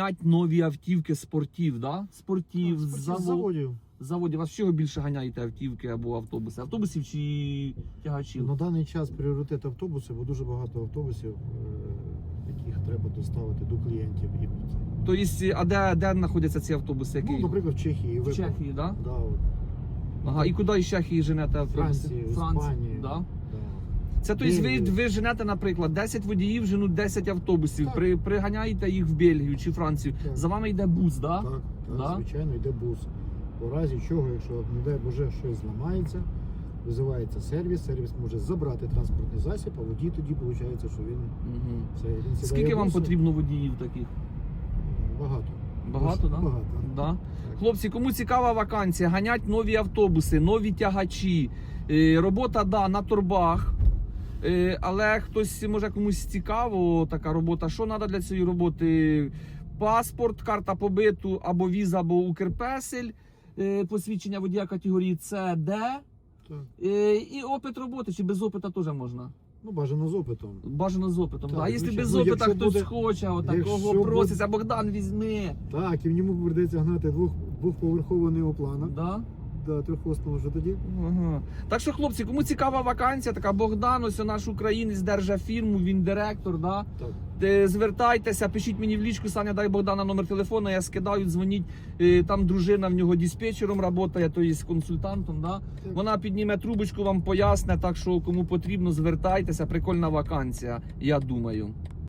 ганять нові автівки спортів, да? Спортів, Так, з завод, заводів. заводів. А з чого більше ганяєте автівки або автобуси? Автобусів чи тягачів? На даний час пріоритет автобуси, бо дуже багато автобусів, е, яких треба доставити до клієнтів. І, Тобто, а де, де знаходяться ці автобуси? ну, наприклад, в Чехії, в Чехії, да? Да, от, Ага, і куди із Чехії женете автобуси? Франції, в Іспанії. да? Це тобто ви, ви женете, наприклад, 10 водіїв женуть 10 автобусів, Так. при, приганяєте їх в Бельгію чи Францію. Так. За вами йде бус, да? Так, так, Да? звичайно, йде бус. По разі чого, якщо, не дай Боже, щось зламається, визивається сервіс, сервіс може забрати транспортний засіб, а водій тоді виходить, що він, Угу. це, він сідає Скільки в вам потрібно водіїв таких? Багато. Багато, да? Багато. Да? Хлопці, кому цікава вакансія, ганять нові автобуси, нові тягачі. Е, Робота, да, на торбах. Е, Але хтось може комусь цікаво така робота. Що треба для цієї роботи? Паспорт, карта побиту або віза, або Укрпесель, е, посвідчення водія категорії С, Д. Е, І опит роботи, чи без опита теж можна. Ну, бажано з опитом. Бажано з опитом. Так. А якщо без Ну, опита хтось буде- хоче, отакого якщо буде- Богдан візьми. Так, і в ньому прийдеться гнати двох, двохповерхового неоплана. Да? Да, трьохосного вже тоді. Ага. Так що, хлопці, кому цікава вакансія, така Богдан, ось наш українець держа фірму, він директор. Да? Так. Е, Звертайтеся, пишіть мені в лічку, Саня, дай Богдана номер телефону, я скидаю, дзвоніть. Е, Там дружина в нього диспетчером працює, то є консультантом. Да? Так. Вона підніме трубочку, вам поясне, так що кому потрібно, звертайтеся. Прикольна вакансія, я думаю.